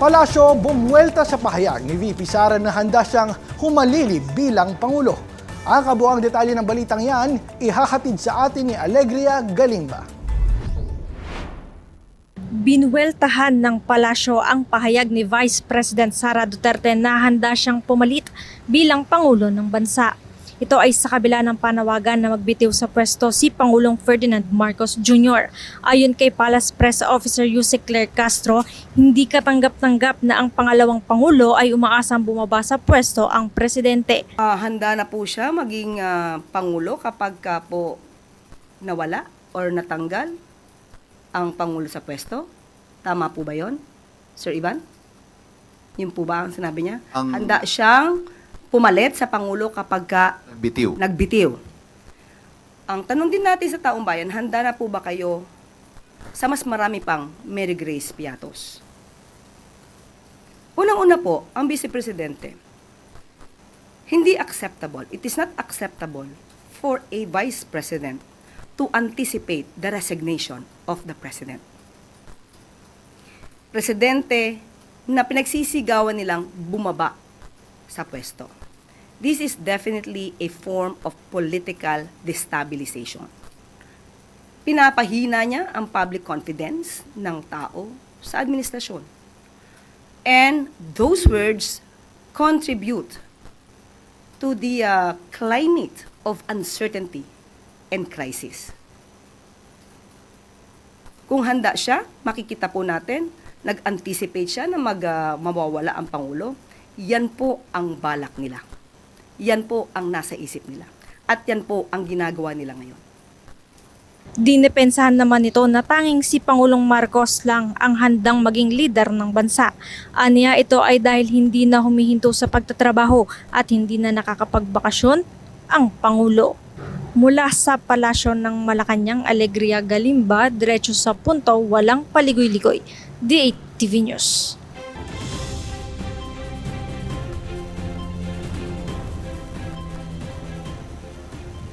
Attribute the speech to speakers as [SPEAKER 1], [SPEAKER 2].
[SPEAKER 1] Palasyo bumuelta sa pahayag ni VP Sara na handa siyang humalili bilang Pangulo. Ang kabuang detalye ng balitang yan, ihahatid sa atin ni Alegria Galimba.
[SPEAKER 2] Binuweltahan ng palasyo ang pahayag ni Vice President Sara Duterte na handa siyang pumalit bilang Pangulo ng bansa. Ito ay sa kabila ng panawagan na magbitiw sa pwesto si Pangulong Ferdinand Marcos Jr. Ayon kay Palace Press Officer Yusek Claire Castro, hindi katanggap-tanggap na ang pangalawang Pangulo ay umaasang bumaba sa pwesto ang presidente.
[SPEAKER 3] Ah, handa na po siya maging ah, pangulo kapag ka po nawala or natanggal ang pangulo sa pwesto. Tama po ba 'yon? Sir Ivan? Yun po ba ang sinabi niya?
[SPEAKER 4] Ang-
[SPEAKER 3] handa siyang pumalit sa pangulo kapag ka
[SPEAKER 4] Bitiw.
[SPEAKER 3] nagbitiw. Ang tanong din natin sa taong bayan, handa na po ba kayo sa mas marami pang Mary Grace Piatos? Unang-una po, ang Vice Presidente, hindi acceptable, it is not acceptable for a Vice President to anticipate the resignation of the President. Presidente na pinagsisigawan nilang bumaba sa pwesto. This is definitely a form of political destabilization. Pinapahina niya ang public confidence ng tao sa administrasyon. And those words contribute to the uh, climate of uncertainty and crisis. Kung handa siya, makikita po natin, nag-anticipate siya na mag, uh, mawawala ang Pangulo. Yan po ang balak nila. Yan po ang nasa isip nila. At yan po ang ginagawa nila ngayon.
[SPEAKER 2] Dinepensahan naman nito na tanging si Pangulong Marcos lang ang handang maging leader ng bansa. Aniya ito ay dahil hindi na humihinto sa pagtatrabaho at hindi na nakakapagbakasyon ang Pangulo. Mula sa palasyo ng Malacanang Alegria Galimba, diretso sa punto, walang paligoy-ligoy. D8 TV News.